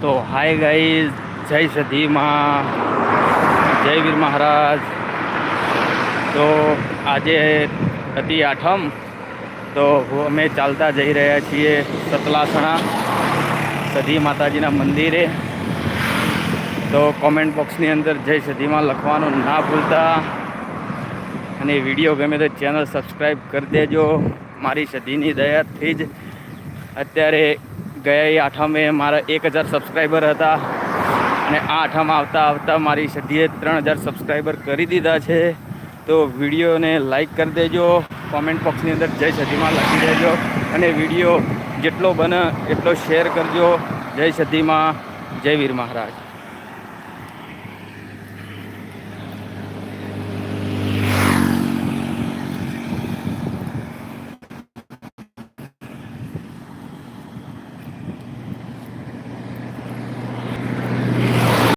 તો hi guys, જય સધીમાં. જય વીર મહારાજ. તો આજે હતી આઠમ. તો અમે ચાલતા જઈ રહ્યા છીએ સતલાસણા સધી માતાજીના મંદિરે. તો કોમેન્ટ બોક્સની અંદર જય સધીમાં લખવાનું ના ભૂલતા. અને વીડિયો ગમે તો ચેનલ સબસ્ક્રાઈબ કરી દેજો. મારી સધીની દયાથી જ અત્યારે ગયા આઠમે મારા એક હજાર સબસ્ક્રાઈબર હતા અને આ આઠમ આવતા આવતા મારી સધીએ ત્રણ હજાર સબસ્ક્રાઈબર કરી દીધા છે. તો વિડીયોને લાઈક કરી દેજો કોમેન્ટ બોક્સની અંદર જય સધીમાં લખી દેજો અને વીડિયો જેટલો બને એટલો શેર કરજો. જય સધીમાં જય વીર મહારાજ.